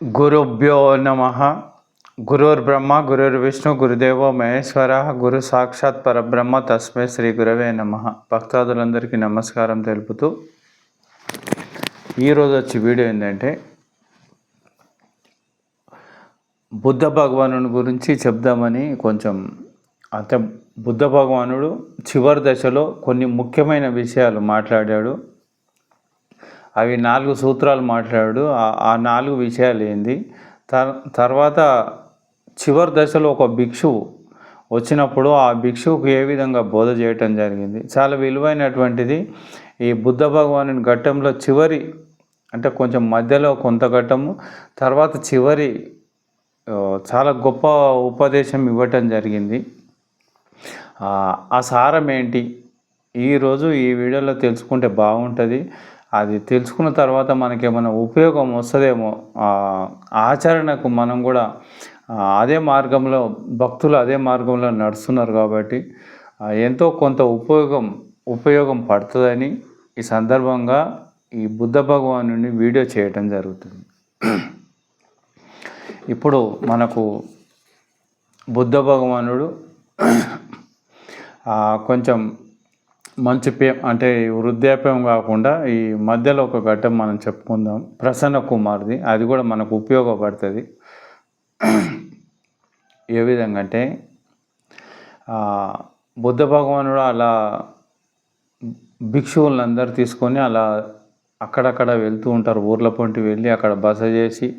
గురుభ్యో నమ. గురుర్బ్రహ్మ గురుర్విష్ణు గురుదేవో మహేశ్వర గురు సాక్షాత్ పరబ్రహ్మ తస్మై శ్రీ గురవే నమ. భక్తాదులందరికీ నమస్కారం తెలుపుతూ ఈరోజు వచ్చి వీడియో ఏంటంటే బుద్ధ భగవానుని గురించి చెప్దామని కొంచెం అంటే బుద్ధ భగవానుడు చివరి దశలో కొన్ని ముఖ్యమైన విషయాలు మాట్లాడాడు. అవి నాలుగు సూత్రాలు మాట్లాడాడు ఆ- నాలుగు విషయాలు ఏంది? తర్వాత చివరి దశలో ఒక భిక్షువు వచ్చినప్పుడు ఆ భిక్షువుకు ఏ విధంగా బోధ చేయటం జరిగింది? చాలా విలువైనటువంటిది. ఈ బుద్ధ భగవాను ఘట్టంలో చివరి అంటే కొంచెం మధ్యలో కొంత ఘట్టము తర్వాత చివరి చాలా గొప్ప ఉపదేశం ఇవ్వటం జరిగింది. ఆ సారం ఏంటి? ఈరోజు ఈ వీడియోలో తెలుసుకుంటే బాగుంటుంది. అది తెలుసుకున్న తర్వాత మనకేమైనా ఉపయోగం వస్తుందేమో ఆచరణకు మనం కూడా అదే మార్గంలో భక్తులు అదే మార్గంలో నడుస్తున్నారు కాబట్టి ఎంతో కొంత ఉపయోగం ఉపయోగం పడుతుందని ఈ సందర్భంగా ఈ బుద్ధ భగవాను వీడియో చేయటం జరుగుతుంది. ఇప్పుడు మనకు బుద్ధ భగవానుడు కొంచెం మంచి పే అంటే వృద్ధాప్యం కాకుండా ఈ మధ్యలో ఒక ఘట్టం మనం చెప్పుకుందాం. ప్రసన్న కుమార్ది. అది కూడా మనకు ఉపయోగపడుతుంది. ఏ విధంగా అంటే బుద్ధ భగవానుడు అలా భిక్షువులందరూ తీసుకొని అలా అక్కడక్కడ వెళ్తూ ఉంటారు. ఊర్ల పొంటి వెళ్ళి అక్కడ బస చేసి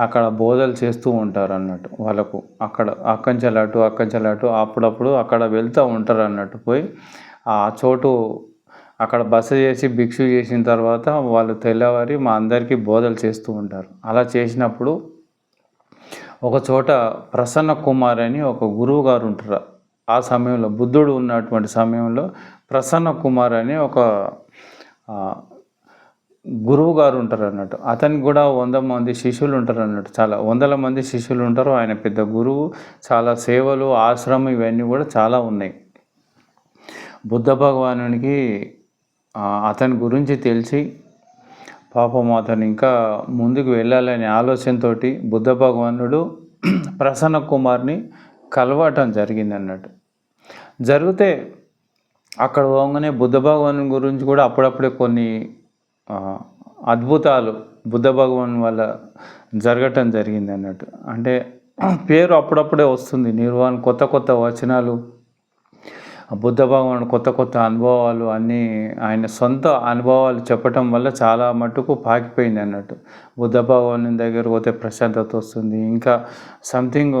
అక్కడ బోధలు చేస్తూ ఉంటారు అన్నట్టు వాళ్ళకు. అక్కడ అక్కంచెలాటు అక్కంచెలాటు అప్పుడప్పుడు అక్కడ వెళ్తూ ఉంటారు అన్నట్టు పోయి ఆ చోటు అక్కడ బస చేసి భిక్షు చేసిన తర్వాత వాళ్ళు తెల్లవారి మా అందరికీ బోధలు చేస్తూ ఉంటారు. అలా చేసినప్పుడు ఒక చోట ప్రసన్న కుమార్ అని ఒక గురువు గారు ఉంటారు. ఆ సమయంలో బుద్ధుడు ఉన్నటువంటి సమయంలో ప్రసన్న కుమార్ అని ఒక గురువు గారు ఉంటారు అన్నట్టు. అతనికి కూడా వంద మంది శిష్యులు ఉంటారు అన్నట్టు. చాలా వందల మంది శిష్యులు ఉంటారు. ఆయన పెద్ద గురువు. చాలా సేవలు ఆశ్రమం ఇవన్నీ కూడా చాలా ఉన్నాయి. బుద్ధ భగవానునికి అతని గురించి తెలిసి పాపం అతను ఇంకా ముందుకు వెళ్ళాలనే ఆలోచనతోటి బుద్ధ భగవానుడు ప్రసన్న కుమార్ని కలవటం జరిగింది అన్నట్టు. జరిగితే అక్కడ పోగానే బుద్ధ భగవాను గురించి కూడా అప్పుడప్పుడే కొన్ని అద్భుతాలు బుద్ధ భగవాన్ వల్ల జరగటం జరిగింది అన్నట్టు. అంటే పేరు అప్పుడప్పుడే వస్తుంది నిర్వాణ్ కొత్త కొత్త వచనాలు. బుద్ధ భగవాన్ కొత్త కొత్త అనుభవాలు అన్నీ ఆయన సొంత అనుభవాలు చెప్పటం వల్ల చాలా మట్టుకు పాకిపోయింది అన్నట్టు. బుద్ధ భగవాను దగ్గర పోతే ప్రశాంతత వస్తుంది. ఇంకా సంథింగ్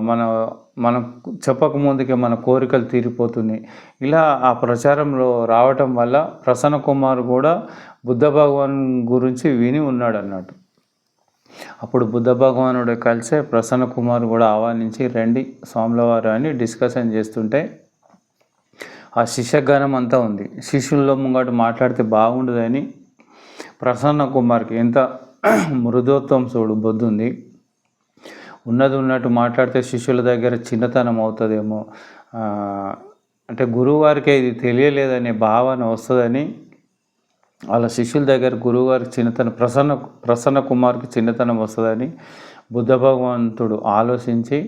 మన మనం చెప్పక ముందుకే మన కోరికలు తీరిపోతున్నాయి. ఇలా ఆ ప్రచారంలో రావటం వల్ల ప్రసన్న కుమార్ కూడా బుద్ధ భగవాన్ గురించి విని ఉన్నాడు అన్నట్టు. అప్పుడు బుద్ధ భగవానుడు కలిసే ప్రసన్న కుమార్ కూడా ఆహ్వానించి రండి స్వాములవారు అని డిస్కషన్ చేస్తుంటే ఆ శిష్యగణం అంతా ఉంది. శిష్యుల్లో ముంగట మాట్లాడితే బాగుండదని ప్రసన్న కుమార్కి ఎంత మృదోత్వం చూడు బొద్దుంది ఉన్నది ఉన్నట్టు మాట్లాడితే శిష్యుల దగ్గర చిన్నతనం అవుతుందేమో. అంటే గురువుగారికి ఇది తెలియలేదనే భావన వస్తుందని వాళ్ళ శిష్యుల దగ్గర గురువుగారికి చిన్నతనం ప్రసన్న ప్రసన్న కుమార్కి చిన్నతనం వస్తుందని బుద్ధ భగవంతుడు ఆలోచించి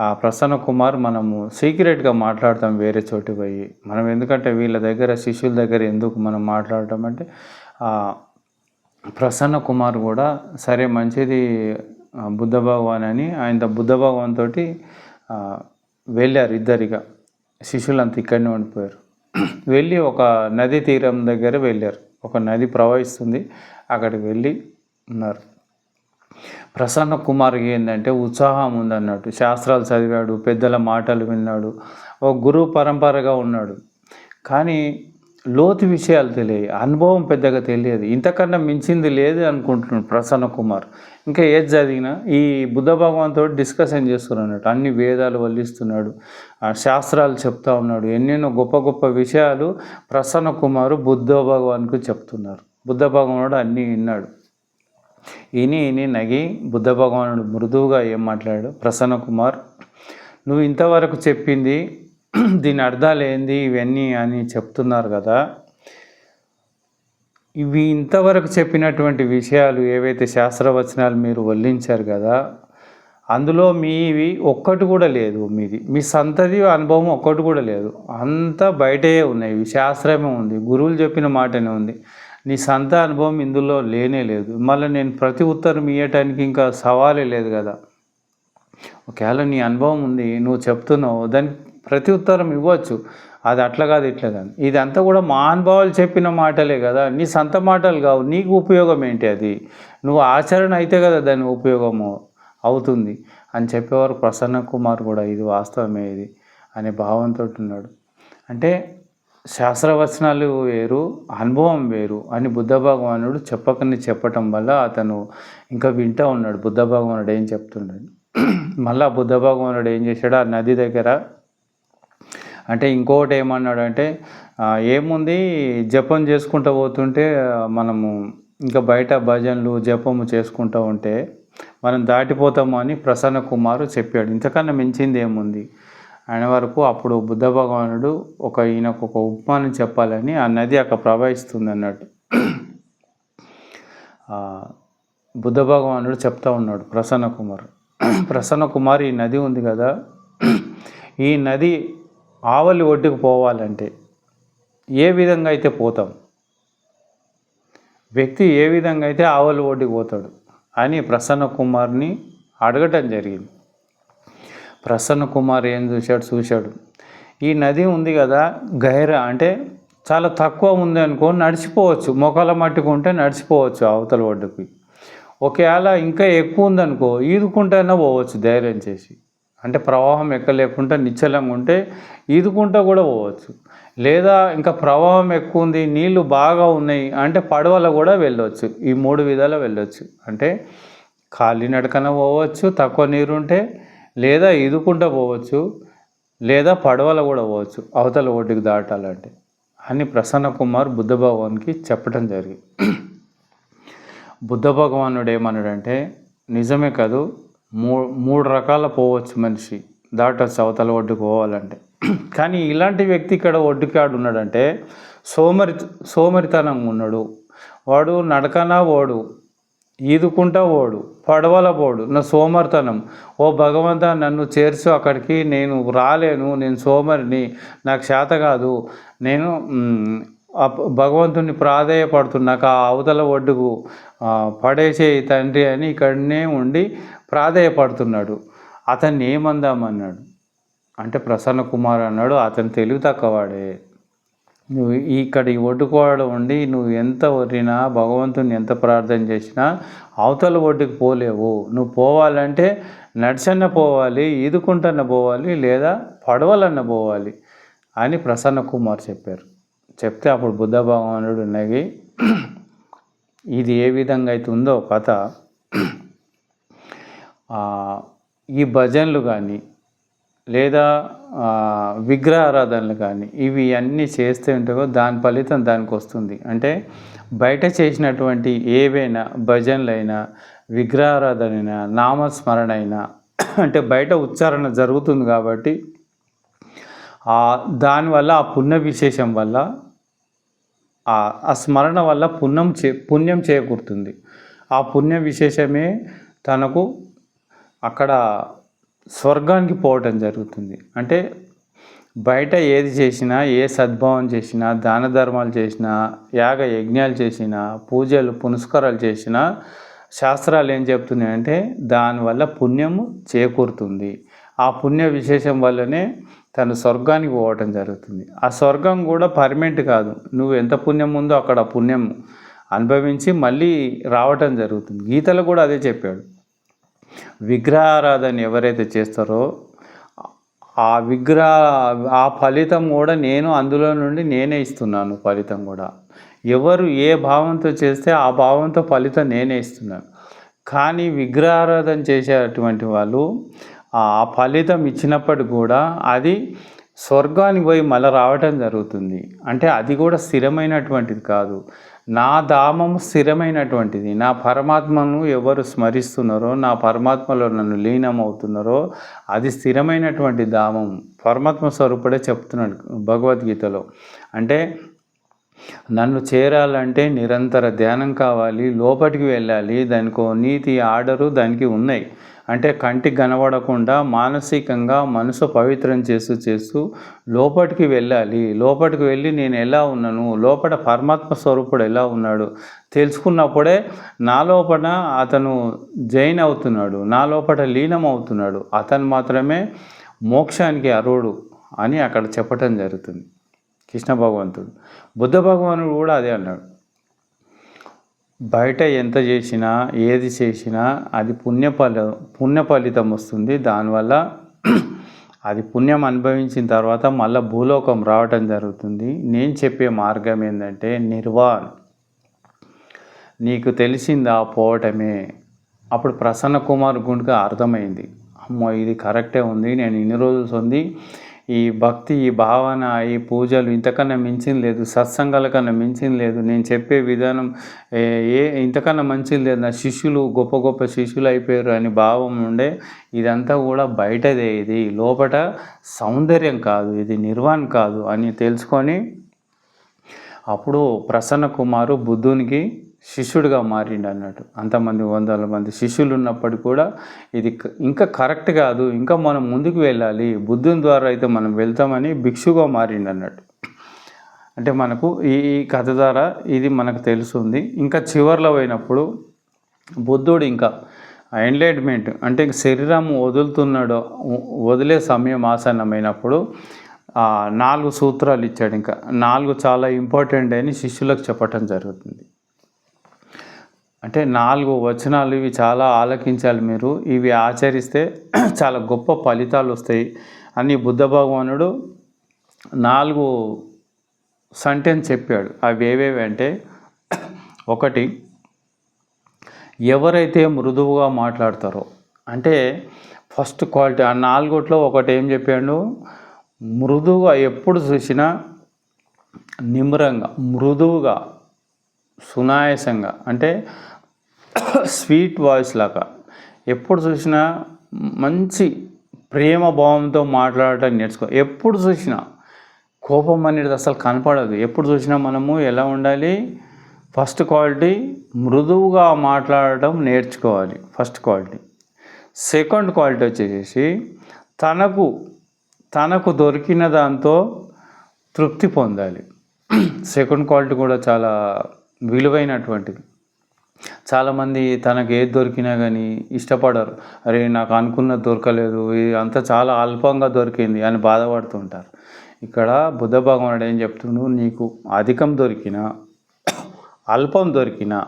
ఆ ప్రసన్న కుమార్ మనము సీక్రెట్గా మాట్లాడతాం వేరే చోటు పోయి. మనం ఎందుకంటే వీళ్ళ దగ్గర శిష్యుల దగ్గర ఎందుకు మనం మాట్లాడటం అంటే ప్రసన్న కుమార్ కూడా సరే మంచిది బుద్ధ భగవాన్ అని ఆయన బుద్ధ భగవాన్ తోటి వెళ్ళారు ఇద్దరిగా. శిష్యులంతా ఇక్కడనే ఉండిపోయారు. వెళ్ళి ఒక నది తీరం దగ్గర వెళ్ళారు. ఒక నది ప్రవహిస్తుంది. అక్కడికి వెళ్ళి ఉన్నారు. ప్రసన్న కుమార్కి ఏంటంటే ఉత్సాహం ఉందన్నట్టు శాస్త్రాలు చదివాడు పెద్దల మాటలు విన్నాడు ఒక గురువు పరంపరగా ఉన్నాడు. కానీ లోతు విషయాలు తెలియదు అనుభవం పెద్దగా తెలియదు. ఇంతకన్నా మించింది లేదు అనుకుంటున్నాడు ప్రసన్న కుమార్. ఇంకా ఏది చదివినా ఈ బుద్ధ భగవాన్తో డిస్కషన్ చేస్తున్నాడు అన్నట్టు అన్ని వేదాలు వల్లిస్తున్నాడు. ఆ శాస్త్రాలు చెప్తా ఉన్నాడు. ఎన్నెన్నో గొప్ప గొప్ప విషయాలు ప్రసన్న కుమారు బుద్ధ భగవాన్కు చెప్తున్నారు. బుద్ధ భగవానుడు అన్నీ విన్నాడు. ఇని ఇని నగి బుద్ధ భగవానుడు మృదువుగా ఏం మాట్లాడాడు? ప్రసన్న కుమార్ నువ్వు ఇంతవరకు చెప్పింది దీని అర్థాలు ఏంది? ఇవన్నీ అని చెప్తున్నారు కదా. ఇవి ఇంతవరకు చెప్పినటువంటి విషయాలు ఏవైతే శాస్త్రవచనాలు మీరు వల్లించారు కదా అందులో మీవి ఒక్కటి కూడా లేదు మీది. మీ సంతతి అనుభవం ఒక్కటి కూడా లేదు. అంతా బయటే ఉన్నాయి. శాస్త్రమే ఉంది. గురువులు చెప్పిన మాటనే ఉంది. నీ సంత అనుభవం ఇందులో లేనే లేదు. మళ్ళీ నేను ప్రతి ఉత్తరం ఇవ్వటానికి ఇంకా సవాలే లేదు కదా. ఒకవేళ నీ అనుభవం ఉంది నువ్వు చెప్తున్నావు దానికి ప్రతి ఉత్తరం ఇవ్వచ్చు. అది అట్లా కాదు ఇట్లా కాదు. ఇదంతా కూడా మా అనుభవాలు చెప్పిన మాటలే కదా. నీ సొంత మాటలు కావు. నీకు ఉపయోగం ఏంటి అది? నువ్వు ఆచరణ అయితే కదా దాని ఉపయోగము అవుతుంది. అని చెప్పేవారు ప్రసన్న కుమార్ కూడా ఇది వాస్తవమే ఇది అనే భావంతో ఉన్నాడు. అంటే శాస్త్రవచనాలు వేరు అనుభవం వేరు అని బుద్ధ భగవానుడు చెప్పకని చెప్పటం వల్ల అతను ఇంకా వింటూ ఉన్నాడు. బుద్ధ భగవానుడు ఏం చెప్తున్నాడు మళ్ళా బుద్ధ భగవానుడు ఏం చేశాడు? ఆ నది దగ్గర అంటే ఇంకొకటి ఏమన్నాడు అంటే ఏముంది? జపం చేసుకుంటూ పోతుంటే మనము ఇంకా బయట భజనలు జపము చేసుకుంటూ ఉంటే మనం దాటిపోతాము అని ప్రసన్న కుమారు చెప్పాడు. ఇంతకన్నా మించింది ఏముంది? ఆయన వరకు అప్పుడు బుద్ధ భగవానుడు ఒక ఈయనకు ఒక ఉపమానం చెప్పాలని ఆ నది అక్కడ ప్రవహిస్తుంది అన్నట్టు బుద్ధ భగవానుడు చెప్తా ఉన్నాడు ప్రసన్న కుమార్. ప్రసన్న కుమార్ ఈ నది ఉంది కదా. ఈ నది ఆవలి ఒడ్డుకు పోవాలంటే ఏ విధంగా అయితే పోతాం? వ్యక్తి ఏ విధంగా అయితే ఆవలి ఒడ్డుకు పోతాడు అని ప్రసన్న కుమార్ని అడగటం జరిగింది. ప్రసన్న కుమార్ ఏం చూశాడు? చూశాడు. ఈ నది ఉంది కదా గైర అంటే చాలా తక్కువ ఉంది అనుకో నడిచిపోవచ్చు. మొక్కల మట్టుకుంటే నడిచిపోవచ్చు అవతల ఒడ్డుకి. ఒకవేళ ఇంకా ఎక్కువ ఉందనుకో ఈదుకుంటేనే పోవచ్చు ధైర్యం చేసి. అంటే ప్రవాహం ఎక్కలేకుండా నిశ్చలంగా ఉంటే ఈదుకుంటూ కూడా పోవచ్చు. లేదా ఇంకా ప్రవాహం ఎక్కువ ఉంది నీళ్ళు బాగా ఉన్నాయి అంటే పడవల కూడా వెళ్ళవచ్చు ఈ మూడు విధాలు వెళ్ళవచ్చు అంటే కాలినడకన పోవచ్చు తక్కువ నీరు ఉంటే లేదా ఈదుకుంటూ పోవచ్చు లేదా పడవలో కూడా పోవచ్చు అవతల ఒడ్డుకి దాటాలంటే. అని ప్రసన్న కుమార్ బుద్ధ భగవాన్కి చెప్పడం జరిగింది. బుద్ధ భగవానుడు ఏమన్నాడంటే నిజమే కాదు మూ మూడు రకాల పోవచ్చు మనిషి దాటొచ్చు అవతల ఒడ్డుకు పోవాలంటే. కానీ ఇలాంటి వ్యక్తి ఇక్కడ ఒడ్డుకాడు ఉన్నాడంటే సోమరి సోమరితనంగా ఉన్నాడు. వాడు నడకనా ఓడు ఈదుకుంటా పోడు పడవల పోడు. నా సోమర్తనం. ఓ భగవంత నన్ను చేర్చు అక్కడికి నేను రాలేను నేను సోమరిని నాకు చేత కాదు. నేను భగవంతుని ప్రాధేయపడుతున్నా. నాకు ఆ అవతల ఒడ్డుకు పడేసే తండ్రి అని ఇక్కడనే ఉండి ప్రాధేయపడుతున్నాడు. అతన్ని ఏమందామన్నాడు అంటే ప్రసన్న కుమార్ అన్నాడు అతను తెలివి తక్కువవాడే నువ్వు ఇక్కడ ఈ ఒడ్డుకోవడం ఉండి నువ్వు ఎంత వరినా భగవంతుని ఎంత ప్రార్థన చేసినా అవతల ఒడ్డుకు పోలేవు. నువ్వు పోవాలంటే నడిచన్న పోవాలి ఈదుకుంటన్న పోవాలి లేదా పడవలన్న పోవాలి అని ప్రసన్న కుమార్ చెప్పారు. చెప్తే అప్పుడు బుద్ధ భగవానుడు నగి ఇది ఏ విధంగా అయితే ఉందో కథ. ఈ భజనలు కానీ లేదా విగ్రహారాధనలు కానీ ఇవి అన్నీ చేస్తే ఉంటాయో దాని ఫలితం దానికి వస్తుంది. అంటే బయట చేసినటువంటి ఏవైనా భజనలైనా విగ్రహారాధన అయినా నామస్మరణ అయినా అంటే బయట ఉచ్చారణ జరుగుతుంది కాబట్టి దానివల్ల ఆ పుణ్య విశేషం వల్ల ఆ ఆ స్మరణ వల్ల పుణ్యం చే పుణ్యం చేకూరుతుంది. ఆ పుణ్య విశేషమే తనకు అక్కడ స్వర్గానికి పోవటం జరుగుతుంది. అంటే బయట ఏది చేసినా ఏ సద్భావం చేసినా దాన ధర్మాలు చేసినా యాగ యజ్ఞాలు చేసినా పూజలు పునస్కారాలు చేసినా శాస్త్రాలు ఏం చెప్తున్నాయంటే దానివల్ల పుణ్యము చేకూరుతుంది. ఆ పుణ్య విశేషం వల్లనే తను స్వర్గానికి పోవటం జరుగుతుంది. ఆ స్వర్గం కూడా పర్మనెంట్ కాదు. నువ్వు ఎంత పుణ్యం ఉందో అక్కడ పుణ్యం అనుభవించి మళ్ళీ రావటం జరుగుతుంది. గీతలో కూడా అదే చెప్పాడు. విగ్రహారాధన ఎవరైతే చేస్తారో ఆ విగ్రహ ఆ ఫలితం కూడా నేను అందులో నుండి నేనే ఇస్తున్నాను ఫలితం కూడా. ఎవరు ఏ భావంతో చేస్తే ఆ భావంతో ఫలితం నేనే ఇస్తున్నాను. కానీ విగ్రహారాధన చేసేటువంటి వాళ్ళు ఆ ఫలితం ఇచ్చినప్పుడు కూడా అది స్వర్గానికి పోయి మళ్ళీ రావటం జరుగుతుంది. అంటే అది కూడా స్థిరమైనటువంటిది కాదు. నా ధామము స్థిరమైనటువంటిది. నా పరమాత్మను ఎవరు స్మరిస్తున్నారో నా పరమాత్మలో నన్ను లీనమవుతున్నారో అది స్థిరమైనటువంటి ధామం పరమాత్మ స్వరూపుడే చెప్తున్నాడు భగవద్గీతలో. అంటే నన్ను చేరాలంటే నిరంతర ధ్యానం కావాలి లోపలికి వెళ్ళాలి దానికి నీతి ఆర్డరు దానికి ఉన్నాయి. అంటే కంటికి కనబడకుండా మానసికంగా మనసు పవిత్రం చేస్తూ చేస్తూ లోపలికి వెళ్ళాలి. లోపలికి వెళ్ళి నేను ఎలా ఉన్నాను? లోపల పరమాత్మ స్వరూపుడు ఎలా ఉన్నాడు? తెలుసుకున్నప్పుడే నా లోపల అతను జైన్ అవుతున్నాడు. నా లోపల లీనం అవుతున్నాడు. అతను మాత్రమే మోక్షానికి అర్హుడు అని అక్కడ చెప్పటం జరుగుతుంది. కృష్ణ భగవంతుడు. బుద్ధ భగవానుడు కూడా అదే అన్నాడు. బయట ఎంత చేసినా ఏది చేసినా అది పుణ్యఫల పుణ్య ఫలితం వస్తుంది. దానివల్ల అది పుణ్యం అనుభవించిన తర్వాత మళ్ళీ భూలోకం రావటం జరుగుతుంది. నేను చెప్పే మార్గం ఏంటంటే నిర్వాణ్. నీకు తెలిసిందా పోవటమే? అప్పుడు ప్రసన్న కుమార్ గుండ్గా అర్థమైంది. అమ్మో ఇది కరెక్టే ఉంది. నేను ఇన్ని రోజులు ఉంది ఈ భక్తి ఈ భావన ఈ పూజలు ఇంతకన్నా మించింది లేదు. సత్సంగాల కన్నా మించింది లేదు. నేను చెప్పే విధానం ఏ- ఏ ఇంతకన్నా మంచిది లేదు. నా శిష్యులు గొప్ప గొప్ప శిష్యులు అయిపోయారు అని భావం ఉండే ఇదంతా కూడా బయటదే. ఇది లోపట సౌందర్యం కాదు. ఇది నిర్వాణ్ కాదు అని తెలుసుకొని అప్పుడు ప్రసన్న కుమారు బుద్ధునికి శిష్యుడిగా మారిండు అన్నట్టు అంతమంది వందల మంది శిష్యులు ఉన్నప్పటికీ కూడా ఇది ఇంకా కరెక్ట్ కాదు ఇంకా మనం ముందుకు వెళ్ళాలి బుద్ధుని ద్వారా అయితే మనం వెళ్తామని భిక్షుగా మారిండు అన్నట్టు అంటే మనకు ఈ కథ ద్వారా ఇది మనకు తెలుస్తుంది ఇంకా చివర్లో పోయినప్పుడు బుద్ధుడు ఇంకా ఎంలైట్మెంట్ అంటే శరీరం వదులుతున్నాడు వదిలే సమయం ఆసన్నమైనప్పుడు నాలుగు సూత్రాలు ఇచ్చాడు. ఇంకా నాలుగు చాలా ఇంపార్టెంట్ అని శిష్యులకు చెప్పటం జరుగుతుంది. అంటే నాలుగు వచనాలు ఇవి చాలా ఆలకించాలి మీరు. ఇవి ఆచరిస్తే చాలా గొప్ప ఫలితాలు వస్తాయి. అని బుద్ధ భగవానుడు నాలుగు సంటెన్స్ చెప్పాడు. అవి ఏవేవి అంటే ఒకటి ఎవరైతే మృదువుగా మాట్లాడతారో అంటే ఫస్ట్ క్వాలిటీ ఆ నాలుగుట్లో ఒకటి ఏం చెప్పాడు? మృదువుగా ఎప్పుడు చూసినా నిమ్రంగా మృదువుగా సునాయాసంగా అంటే స్వీట్ వాయిస్ లాగా. ఎప్పుడు చూసినా మంచి ప్రేమ భావంతో మాట్లాడటం నేర్చుకో ఎప్పుడు చూసినా కోపం అనేది అసలు కనపడదు. ఎప్పుడు చూసినా మనము ఎలా ఉండాలి? ఫస్ట్ క్వాలిటీ మృదువుగా మాట్లాడటం నేర్చుకోవాలి. First quality. సెకండ్ క్వాలిటీ వచ్చేసి తనకు తనకు దొరికిన దాంతో తృప్తి పొందాలి. సెకండ్ క్వాలిటీ కూడా చాలా విలువైనటువంటిది. చాలామంది తనకు ఏది దొరికినా కానీ ఇష్టపడరు. అరే నాకు అనుకున్నది దొరకలేదు. ఇది అంతా చాలా అల్పంగా దొరికింది అని బాధపడుతుంటారు ఇక్కడ బుద్ధ భగవానుడు ఏం చెప్తుండు? నీకు అధికం దొరికినా అల్పం దొరికినా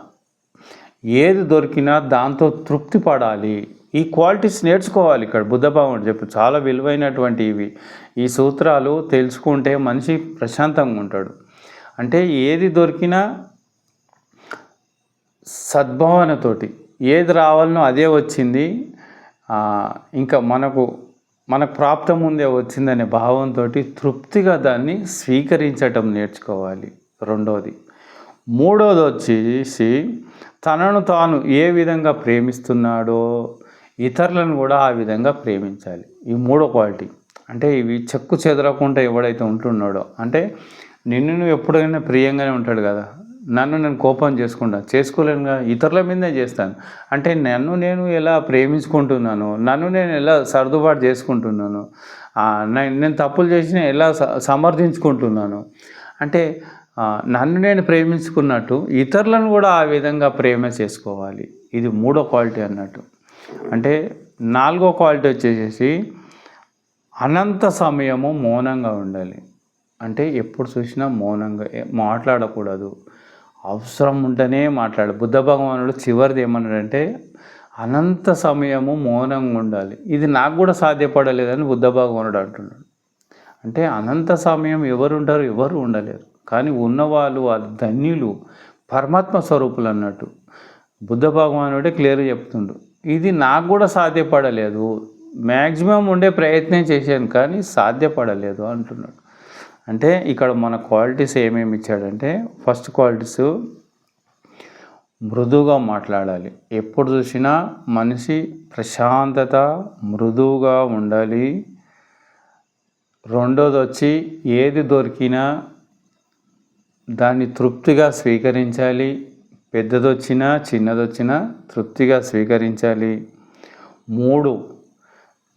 ఏది దొరికినా దాంతో తృప్తి పడాలి. ఈ క్వాలిటీస్ నేర్చుకోవాలి ఇక్కడ బుద్ధ భగవానుడు చెప్పు. చాలా విలువైనటువంటి ఇవి. ఈ సూత్రాలు తెలుసుకుంటే మనిషి ప్రశాంతంగా ఉంటాడు. అంటే ఏది దొరికినా సద్భావనతోటి ఏది రావాలనో అదే వచ్చింది. ఇంకా మనకు మనకు ప్రాప్తం ముందే వచ్చిందనే భావంతో తృప్తిగా దాన్ని స్వీకరించటం నేర్చుకోవాలి. రెండోది. మూడోది వచ్చేసి తనను తాను ఏ విధంగా ప్రేమిస్తున్నాడో ఇతరులను కూడా ఆ విధంగా ప్రేమించాలి. ఈ మూడో క్వాలిటీ. అంటే ఇవి చెక్కు చెదరకుండా ఎవడైతే ఉంటున్నాడో అంటే నిన్ను నువ్వు ఎప్పుడైనా ప్రియంగానే ఉంటాడు కదా నన్ను నేను కోపం చేసుకుంటా. చేసుకోలేనుగా ఇతరుల మీదే చేస్తాను. అంటే నన్ను నేను ఎలా ప్రేమించుకుంటున్నాను నన్ను నేను ఎలా సర్దుబాటు చేసుకుంటున్నాను నేను తప్పులు చేసిన ఎలా స- సమర్థించుకుంటున్నాను. అంటే నన్ను నేను ప్రేమించుకున్నట్టు ఇతరులను కూడా ఆ విధంగా ప్రేమ చేసుకోవాలి. ఇది మూడో క్వాలిటీ అన్నట్టు. అంటే నాలుగో క్వాలిటీ వచ్చేసేసి అనంత సమయము మౌనంగా ఉండాలి. అంటే ఎప్పుడు చూసినా మౌనంగా మాట్లాడకూడదు. అవసరం ఉంటేనే మాట్లాడు. బుద్ధ భగవానుడు చివరిది ఏమన్నాడంటే అనంత సమయము మౌనంగా ఉండాలి. ఇది నాకు కూడా సాధ్యపడలేదని బుద్ధ భగవానుడు అంటున్నాడు. అంటే అనంత సమయం ఎవరు ఉంటారు? ఎవరు ఉండలేరు. కానీ ఉన్నవాళ్ళు వాళ్ళు ధన్యులు పరమాత్మ స్వరూపులు అన్నట్టు బుద్ధ భగవానుడే క్లియర్ చెప్తుండు. ఇది నాకు కూడా సాధ్యపడలేదు. మ్యాక్సిమం ఉండే ప్రయత్నం చేశాను కానీ సాధ్యపడలేదు అంటున్నాడు. అంటే ఇక్కడ మన క్వాలిటీస్ ఏమేమి ఇచ్చాడంటే ఫస్ట్ క్వాలిటీస్ మృదువుగా మాట్లాడాలి. ఎప్పుడు చూసినా మనిషి ప్రశాంతత మృదువుగా ఉండాలి. రెండోది వచ్చి ఏది దొరికినా దాన్ని తృప్తిగా స్వీకరించాలి. పెద్దదొచ్చినా చిన్నదొచ్చినా తృప్తిగా స్వీకరించాలి. మూడు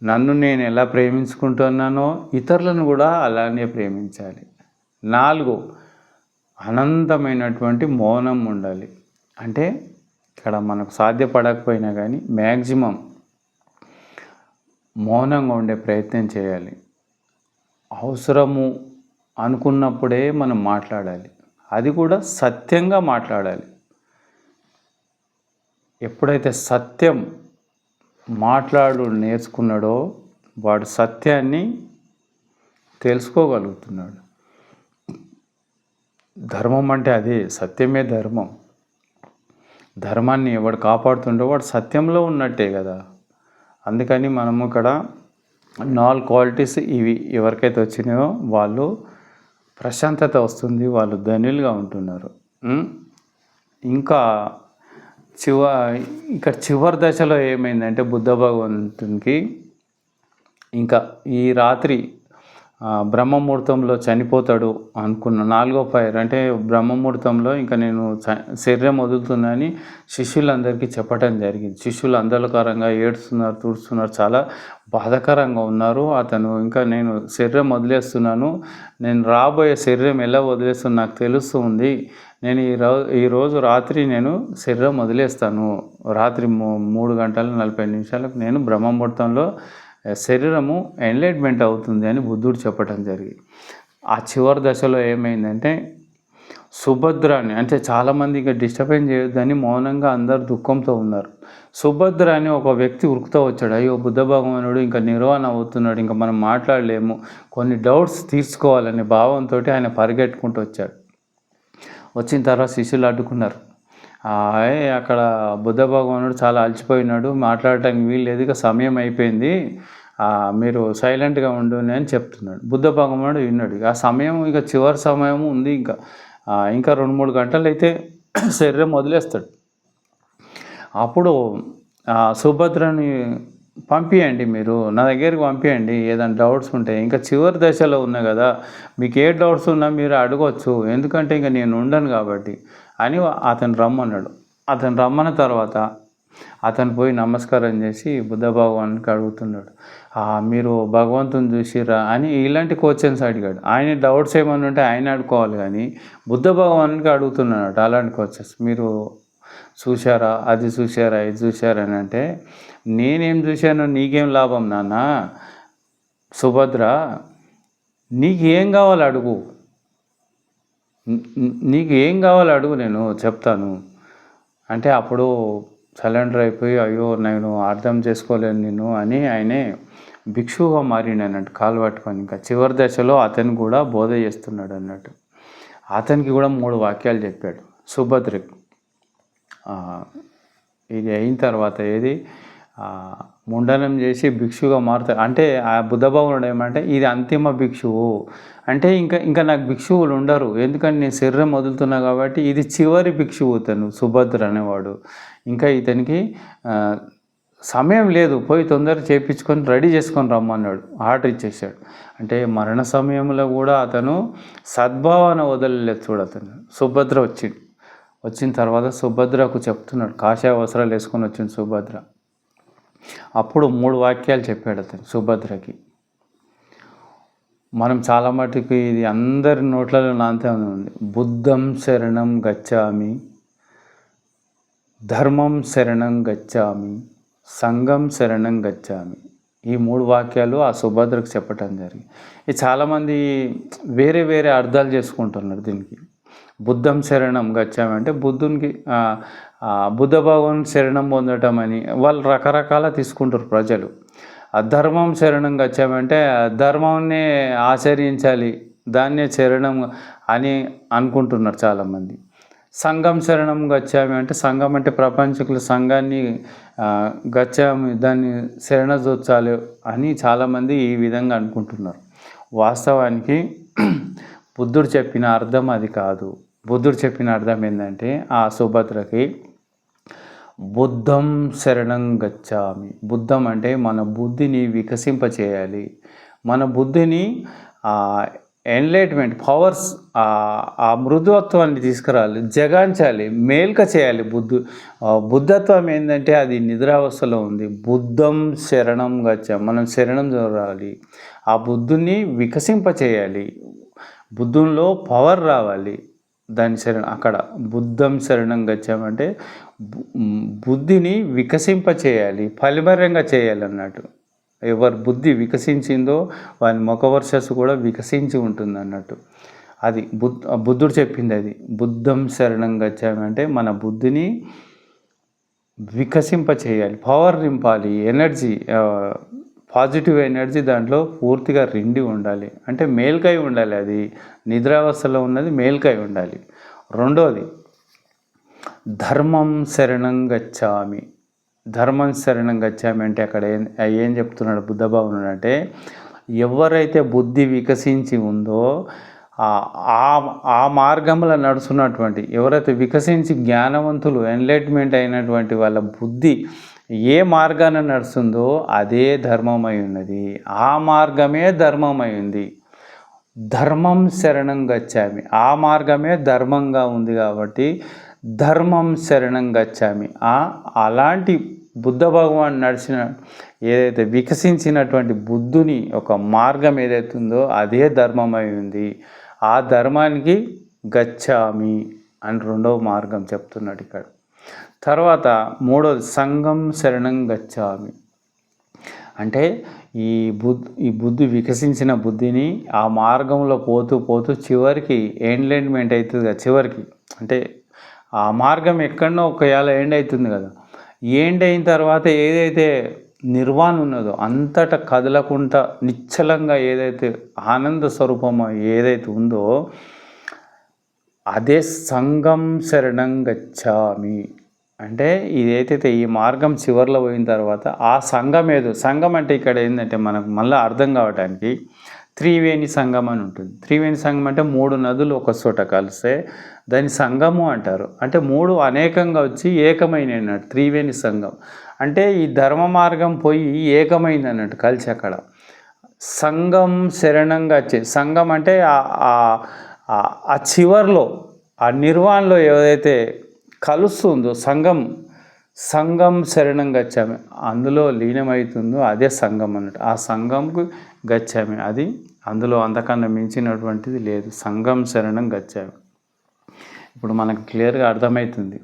నన్ను నేను ఎలా ప్రేమించుకుంటున్నానో ఇతరులను కూడా అలానే ప్రేమించాలి. నాలుగు అనంతమైనటువంటి మౌనం ఉండాలి. అంటే ఇక్కడ మనకు సాధ్యపడకపోయినా కానీ మ్యాక్సిమం మౌనంగా ఉండే ప్రయత్నం చేయాలి. అవసరము అనుకున్నప్పుడే మనం మాట్లాడాలి. అది కూడా సత్యంగా మాట్లాడాలి. ఎప్పుడైతే సత్యం మాట్లాడు నేర్చుకున్నాడో వాడు సత్యాన్ని తెలుసుకోగలుగుతున్నాడు. ధర్మం అంటే అదే సత్యమే ధర్మం. ధర్మాన్ని ఎవడు కాపాడుతుండో వాడు సత్యంలో ఉన్నట్టే కదా. అందుకని మనము ఇక్కడ నాలుగు క్వాలిటీస్ ఇవి ఎవరికైతే వచ్చినాయో వాళ్ళు ప్రశాంతత వస్తుంది వాళ్ళు ధనులుగా ఉంటున్నారు. ఇంకా చివ ఇక్కడ చివరి దశలో ఏమైందంటే బుద్ధ భగవంతునికి ఇంకా ఈ రాత్రి బ్రహ్మముహూర్తంలో చనిపోతాడు అనుకున్న నాలుగో ఫైర్ అంటే బ్రహ్మముహూర్తంలో ఇంకా నేను చ- శరీరం వదులుతున్నానని శిష్యులందరికీ చెప్పడం జరిగింది. శిష్యులు అందలకరంగా ఏడుస్తున్నారు తుడుస్తున్నారు చాలా బాధాకరంగా ఉన్నారు. అతను ఇంకా నేను శరీరం వదిలేస్తున్నాను నేను రాబోయే శరీరం ఎలా వదిలేస్తున్నా నాకు తెలుస్తుంది నేను ఈ రో ఈరోజు రాత్రి నేను శరీరం వదిలేస్తాను. రాత్రి మూ- మూడు గంటల నలభై నిమిషాలకు నేను బ్రహ్మముహూర్తంలో శరీరము ఎన్లైట్మెంట్ అవుతుంది అని బుద్ధుడు చెప్పడం జరిగింది. ఆ చివరి దశలో ఏమైందంటే సుభద్రాని అంటే చాలామంది ఇంకా డిస్టర్బెన్స్ చేయొద్దని మౌనంగా అందరు దుఃఖంతో ఉన్నారు. సుభద్ర అని ఒక వ్యక్తి ఉరుకుతూ వచ్చాడు. అయ్యో బుద్ధ భగవానుడు ఇంకా నిర్వహణ అవుతున్నాడు ఇంకా మనం మాట్లాడలేము కొన్ని డౌట్స్ తీర్చుకోవాలనే భావంతో ఆయన పరిగెట్టుకుంటూ వచ్చాడు. వచ్చిన తర్వాత శిష్యులు అడ్డుకున్నారు. అక్కడ బుద్ధ భగవానుడు చాలా అలసిపోయినాడు మాట్లాడటానికి వీలు లేదు ఇక సమయం అయిపోయింది. మీరు సైలెంట్గా ఉండు అని చెప్తున్నాడు. బుద్ధ భగవానుడు విన్నాడు. ఆ సమయం ఇక చివరి సమయం ఉంది ఇంకా. ఇంకా రెండు మూడు గంటలు అయితే శరీరం వదిలేస్తాడు. అప్పుడు సుభద్రని పంపియండి మీరు. నా దగ్గరికి పంపియండి. ఏదైనా డౌట్స్ ఉంటాయి ఇంకా చివరి దశలో ఉన్నా కదా మీకు ఏ డౌట్స్ ఉన్నా మీరు అడగవచ్చు ఎందుకంటే ఇంకా నేను ఉండను కాబట్టి అని అతను రమ్మన్నాడు. అతను రమ్మన్న తర్వాత అతను పోయి నమస్కారం చేసి బుద్ధ భగవానికి అడుగుతున్నాడు మీరు భగవంతుని చూసిరా అని ఇలాంటి క్వశ్చన్స్ అడిగాడు. ఆయన డౌట్స్ ఏమైనా ఉంటే ఆయన అడుకోవాలి కానీ బుద్ధ భగవానికి అడుగుతున్నాడు అలాంటి క్వశ్చన్స్ మీరు చూశారా? అది చూశారా? ఇది చూశారా? అని అంటే నేనేం చూశాను నీకేం లాభం నాన్న? సుభద్ర నీకు ఏం కావాలి అడుగు? నీకు ఏం కావాలి అడుగు నేను చెప్తాను. అంటే అప్పుడు సలెండర్ అయిపోయి అయ్యో నేను అర్థం చేసుకోలేను నేను అని ఆయనే భిక్షువుగా మారిండు అన్నట్టు కాలు పట్టుకొని ఇంకా చివరి దశలో అతను కూడా బోధ చేస్తున్నాడు అన్నట్టు అతనికి కూడా మూడు వాక్యాలు చెప్పాడు. సుభద్రి ఇది అయిన తర్వాత ఏది? ముండనం చేసి భిక్షుగా మారుతాడు అంటే ఆ బుద్ధ భగవానుడు ఏమంటే ఇది అంతిమ భిక్షువు. అంటే ఇంకా ఇంకా నాకు భిక్షువులు ఉండరు. ఎందుకంటే నేను శరీరం వదులుతున్నా కాబట్టి ఇది చివరి భిక్షువు తను సుభద్ర అనేవాడు. ఇంకా ఇతనికి సమయం లేదు. పోయి తొందర చేపించుకొని రెడీ చేసుకొని రమ్మన్నాడు. ఆర్డర్ ఇచ్చేసాడు అంటే మరణ సమయంలో కూడా అతను సద్భావన వదలలేదు చూడు అతను. సుభద్ర వచ్చిండు. వచ్చిన తర్వాత సుభద్రకు చెప్తున్నాడు. కాషాయ వస్త్రాలు వేసుకొని వచ్చింది సుభద్ర. అప్పుడు మూడు వాక్యాలు చెప్పాడు అతను సుభద్రకి. మనం చాలా మటుకు ఇది అందరి నోట్లలో నాంతే ఉంది. బుద్ధం శరణం గచ్చామి ధర్మం శరణం గచ్చామి సంఘం శరణం గచ్చామి. ఈ మూడు వాక్యాలు ఆ సుభద్రకు చెప్పటం జరిగింది. ఇది చాలామంది వేరే వేరే అర్థాలు చేసుకుంటున్నారు దీనికి. బుద్ధం శరణం గచ్చామంటే బుద్ధునికి బుద్ధ భగవాన్ శరణం పొందటం అని వాళ్ళు రకరకాల తీసుకుంటారు ప్రజలు. ఆ ధర్మం శరణం గచ్చామంటే ధర్మాన్ని ఆచరించాలి దాన్నే శరణం అని అనుకుంటున్నారు చాలామంది. సంఘం శరణం గచ్చామి అంటే సంఘం అంటే ప్రపంచకుల సంఘాన్ని గచ్చాము గచ్చామి దాన్ని శరణజొచ్చాలి అని చాలామంది ఈ విధంగా అనుకుంటున్నారు. వాస్తవానికి బుద్ధుడు చెప్పిన అర్థం అది కాదు. బుద్ధుడు చెప్పిన అర్థం ఏంటంటే ఆ సుభద్రకి బుద్ధం శరణం గచ్చామి బుద్ధం అంటే మన బుద్ధిని వికసింపచేయాలి. మన బుద్ధిని ఎన్లైట్మెంట్ పవర్స్ ఆ మృదువత్వాన్ని తీసుకురావాలి జగాంచాలి మేల్క చేయాలి బుద్ధు బుద్ధత్వం ఏంటంటే అది నిద్రావస్థలో ఉంది. బుద్ధం శరణం గచ్చ మనం శరణం చూడాలి. ఆ బుద్ధుని వికసింప చేయాలి బుద్ధుల్లో పవర్ రావాలి. దాని శరణ అక్కడ బుద్ధం శరణం గచ్చామంటే బు- బుద్ధిని వికసింప చేయాలి ఫలిమరంగా చేయాలన్నట్టు. ఎవరి బుద్ధి వికసించిందో వాని ముఖవర్షస్సు కూడా వికసించి ఉంటుంది అన్నట్టు అది బుద్ధ బుద్ధుడు చెప్పింది అది. బుద్ధం శరణం గచ్చామంటే మన బుద్ధిని వికసింప చేయాలి పవర్ నింపాలి ఎనర్జీ పాజిటివ్ ఎనర్జీ దాంట్లో పూర్తిగా రిండి ఉండాలి. అంటే మేల్కై ఉండాలి అది. నిద్రావస్థలో ఉన్నది మేల్కై ఉండాలి. రెండోది ధర్మం శరణం గచ్చామి. ధర్మం శరణం గచ్చామి అంటే అక్కడ ఏం ఏం చెప్తున్నాడు బుద్ధ భగవానుడు అంటే ఎవరైతే బుద్ధి వికసించి ఉందో ఆ- ఆ ఆ మార్గంలో నడుస్తున్నటువంటి ఎవరైతే వికసించి జ్ఞానవంతులు ఎన్లైట్మెంట్ అయినటువంటి వాళ్ళ బుద్ధి ఏ మార్గాన నడుస్తుందో అదే ధర్మమై ఉన్నది. ఆ మార్గమే ధర్మమై ఉంది. ధర్మం శరణం గచ్చామి ఆ మార్గమే ధర్మంగా ఉంది కాబట్టి ధర్మం శరణం గచ్చామి అలాంటి బుద్ధ భగవాన్ నడిచిన ఏదైతే వికసించినటువంటి బుద్ధుని ఒక మార్గం ఏదైతే ఉందో అదే ధర్మమై ఉంది. ఆ ధర్మానికి గచ్చామి అని రెండవ మార్గం చెప్తున్నాడు ఇక్కడ. తర్వాత మూడోది సంఘం శరణం గచ్చామి. అంటే ఈ బుద్ధి ఈ బుద్ధి వికసించిన బుద్ధిని ఆ మార్గంలో పోతూ పోతూ చివరికి ఎండ్లైన్మెంట్ అవుతుంది కదా చివరికి. అంటే ఆ మార్గం ఎక్కడనో ఒకవేళ ఎండ్ అవుతుంది కదా. ఎండ్ అయిన తర్వాత ఏదైతే నిర్వాణ ఉన్నదో అంతటా కదలకుండా నిశ్చలంగా ఏదైతే ఆనంద స్వరూపం ఏదైతే ఉందో అదే సంగం శరణం గచ్చామి. అంటే ఇదైతే ఈ మార్గం చివరిలో పోయిన తర్వాత ఆ సంఘం ఏదో సంఘం అంటే ఇక్కడ ఏంటంటే మనకు మళ్ళీ అర్థం కావడానికి త్రివేణి సంఘం అని ఉంటుంది. త్రివేణి సంఘం అంటే మూడు నదులు ఒక చోట కలిస్తే దాన్ని సంఘము అంటారు. అంటే మూడు అనేకంగా వచ్చి ఏకమైన అన్నట్టు త్రివేణి సంఘం. అంటే ఈ ధర్మ మార్గం పోయి ఏకమైంది అన్నట్టు కలిసి అక్కడ. సంఘం శరణంగా వచ్చే సంఘం అంటే ఆ- ఆ- ఆ చివర్లో ఆ నిర్వాణలో ఏదైతే కలుస్తుందో సంఘం సంఘం శరణం గచ్చామి. అందులో లీనమవుతుందో అదే సంఘం అన్నట్టు. ఆ సంఘంకు గచ్చామి. అది అందులో అంతకన్నా మించినటువంటిది లేదు. సంఘం శరణం గచ్చామి. ఇప్పుడు మనకు క్లియర్గా అర్థమవుతుంది.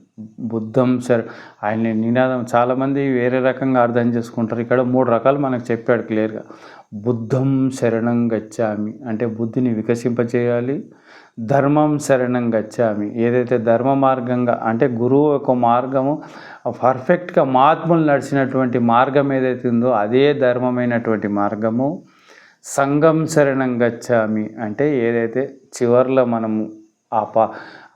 బుద్ధం శర ఆయన నినాదం చాలామంది వేరే రకంగా అర్థం చేసుకుంటారు. ఇక్కడ మూడు రకాలు మనకు చెప్పాడు క్లియర్గా. బుద్ధం శరణం గచ్చామి అంటే బుద్ధిని వికసింపచేయాలి. ధర్మం శరణం గచ్చామి ఏదైతే ధర్మ మార్గంగా అంటే గురువు యొక్క మార్గము పర్ఫెక్ట్గా మహాత్ములు నడిచినటువంటి మార్గం ఏదైతే ఉందో అదే ధర్మమైనటువంటి మార్గము. సంఘం శరణం గచ్చామి అంటే ఏదైతే చివర్లో మనము ఆ ప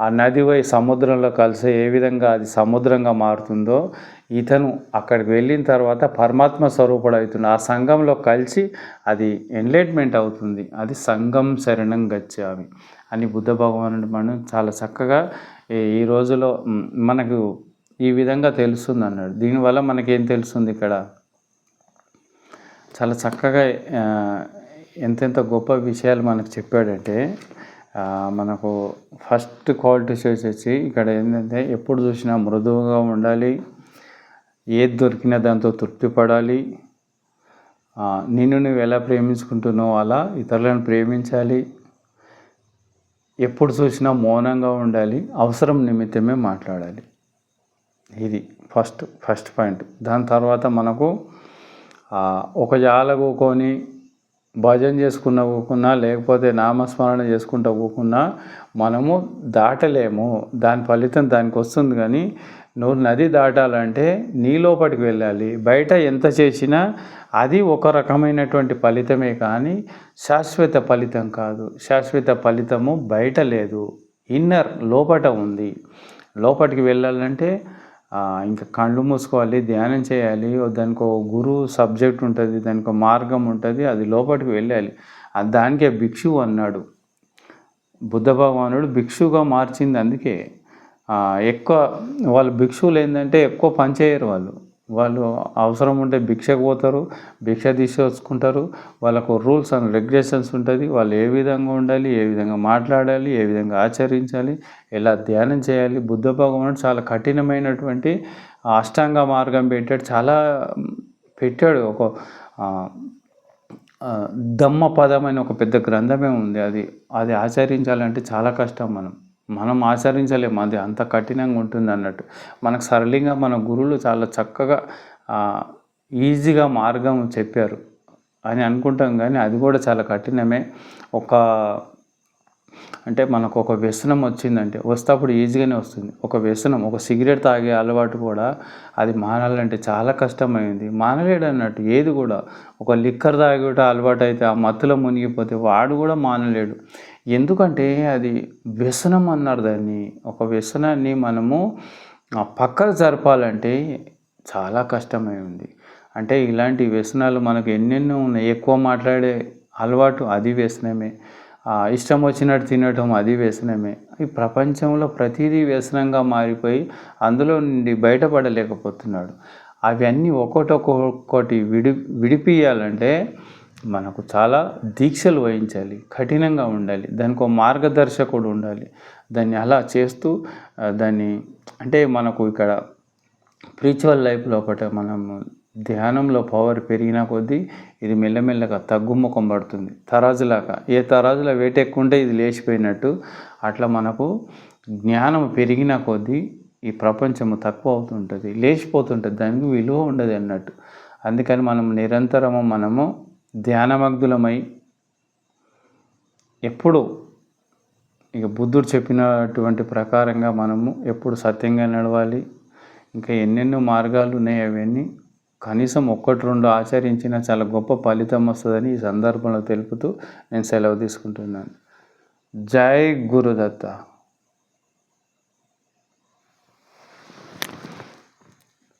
ఆ నది పోయి సముద్రంలో కలిసే ఏ విధంగా అది సముద్రంగా మారుతుందో ఇతను అక్కడికి వెళ్ళిన తర్వాత పరమాత్మ స్వరూపుడు అవుతుంది ఆ సంఘంలో కలిసి అది ఎన్లైట్మెంట్ అవుతుంది. అది సంఘం శరణం గచ్చామి అని బుద్ధ భగవానుడు మనం చాలా చక్కగా ఈ- రోజులో మనకు ఈ విధంగా తెలుస్తుంది అన్నాడు. దీనివల్ల మనకేం తెలుస్తుంది ఇక్కడ? చాలా చక్కగా ఎంతెంత గొప్ప విషయాలు మనకు చెప్పాడంటే మనకు ఫస్ట్ క్వాలిటీ క్వాలిటీస్ వచ్చి ఇక్కడ ఏంటంటే ఎప్పుడు చూసినా మృదువుగా ఉండాలి. ఏది దొరికినా దాంతో తృప్తి పడాలి. నిన్ను నువ్వు ఎలా ప్రేమించుకుంటున్నావు అలా ఇతరులను ప్రేమించాలి. ఎప్పుడు చూసినా మౌనంగా ఉండాలి. అవసరం నిమిత్తమే మాట్లాడాలి. ఇది ఫస్ట్ ఫస్ట్ పాయింట్. దాని తర్వాత మనకు ఒక జాల భజన చేసుకున్న కూకున్నా లేకపోతే నామస్మరణ చేసుకుంటా కూకున్నా మనము దాటలేము. దాని ఫలితం దానికి వస్తుంది కానీ నువ్వు నది దాటాలంటే నీలోపటికి వెళ్ళాలి. బయట ఎంత చేసినా అది ఒక రకమైనటువంటి ఫలితమే కానీ శాశ్వత ఫలితం కాదు. శాశ్వత ఫలితము బయట లేదు. ఇన్నర్ లోపట ఉంది. లోపటికి వెళ్ళాలంటే ఇంకా కళ్ళు మూసుకోవాలి ధ్యానం చేయాలి దానికి ఒక గురువు సబ్జెక్ట్ ఉంటుంది దానికి ఒక మార్గం ఉంటుంది అది లోపలికి వెళ్ళాలి. దానికే భిక్షువు అన్నాడు. బుద్ధ భగవానుడు భిక్షుగా మార్చింది అందుకే. ఎక్కువ వాళ్ళు భిక్షువులు ఏంటంటే ఎక్కువ పనిచేయరు వాళ్ళు. వాళ్ళు అవసరం ఉంటే భిక్షకు పోతారు భిక్ష తీసుకొచ్చుకుంటారు వాళ్ళకు రూల్స్ అండ్ రెగ్యులేషన్స్ ఉంటుంది. వాళ్ళు ఏ విధంగా ఉండాలి ఏ విధంగా మాట్లాడాలి ఏ విధంగా ఆచరించాలి ఎలా ధ్యానం చేయాలి. బుద్ధ భగవానుడు చాలా కఠినమైనటువంటి అష్టాంగ మార్గం పెట్టాడు. చాలా పెట్టాడు. ఒక దమ్మ పదం అని ఒక పెద్ద గ్రంథమే ఉంది. అది అది ఆచరించాలంటే చాలా కష్టం మనం. మనం ఆచరించలేము అది అంత కఠినంగా ఉంటుంది అన్నట్టు. మనకు సరళంగా మన గురువులు చాలా చక్కగా ఈజీగా మార్గం చెప్పారు అని అనుకుంటాం కానీ అది కూడా చాలా కఠినమే. ఒక అంటే మనకు ఒక వ్యసనం వచ్చిందంటే వస్తే అప్పుడు ఈజీగానే వస్తుంది. ఒక వ్యసనం ఒక సిగరెట్ తాగే అలవాటు కూడా అది మానాలంటే చాలా కష్టమైంది. మానలేడు అన్నట్టు ఏది కూడా. ఒక లిక్కర్ తాగేట అలవాటు అయితే ఆ మత్తులో మునిగిపోతే వాడు కూడా మానలేడు. ఎందుకంటే అది వ్యసనం అన్నారు దాన్ని. ఒక వ్యసనాన్ని మనము పక్కకు జరపాలంటే చాలా కష్టమై ఉంది. అంటే ఇలాంటి వ్యసనాలు మనకు ఎన్నెన్నో ఉన్నాయి. ఎక్కువ మాట్లాడే అలవాటు అది వ్యసనమే. ఆ, ఇష్టం వచ్చినట్టు తినటం అది వ్యసనమే. ఈ ప్రపంచంలో ప్రతిదీ వ్యసనంగా మారిపోయి అందులో నుండి బయటపడలేకపోతున్నాడు. అవన్నీ ఒక్కొక్కటి విడి విడిపియాలంటే మనకు చాలా దీక్షలు వహించాలి కఠినంగా ఉండాలి దానికి ఒక మార్గదర్శకుడు ఉండాలి. దాన్ని అలా చేస్తూ దాన్ని అంటే మనకు ఇక్కడ స్పిరిచువల్ లైఫ్లో లోపల మనం ధ్యానంలో పవర్ పెరిగిన కొద్దీ ఇది మెల్లమెల్లగా తగ్గుముఖం పడుతుంది. తరాజులాగా ఏ తరాజులో వెయిట్ ఎక్కువ ఉంటే ఇది లేచిపోయినట్టు అట్లా మనకు జ్ఞానం పెరిగిన కొద్దీ ఈ ప్రపంచము తక్కువ అవుతుంటుంది లేచిపోతుంటుంది దానికి విలువ ఉండదు అన్నట్టు అందుకని మనం నిరంతరము మనము ధ్యానమగ్ధులమై ఎప్పుడు ఇక బుద్ధుడు చెప్పినటువంటి ప్రకారంగా మనము ఎప్పుడు సత్యంగా నడవాలి. ఇంకా ఎన్నెన్నో మార్గాలు ఉన్నాయి. అవన్నీ కనీసం ఒక్కటి రెండు ఆచరించినా చాలా గొప్ప ఫలితం వస్తుందని ఈ సందర్భంలో తెలుపుతూ నేను సెలవు తీసుకుంటున్నాను. జై గురుదత్త.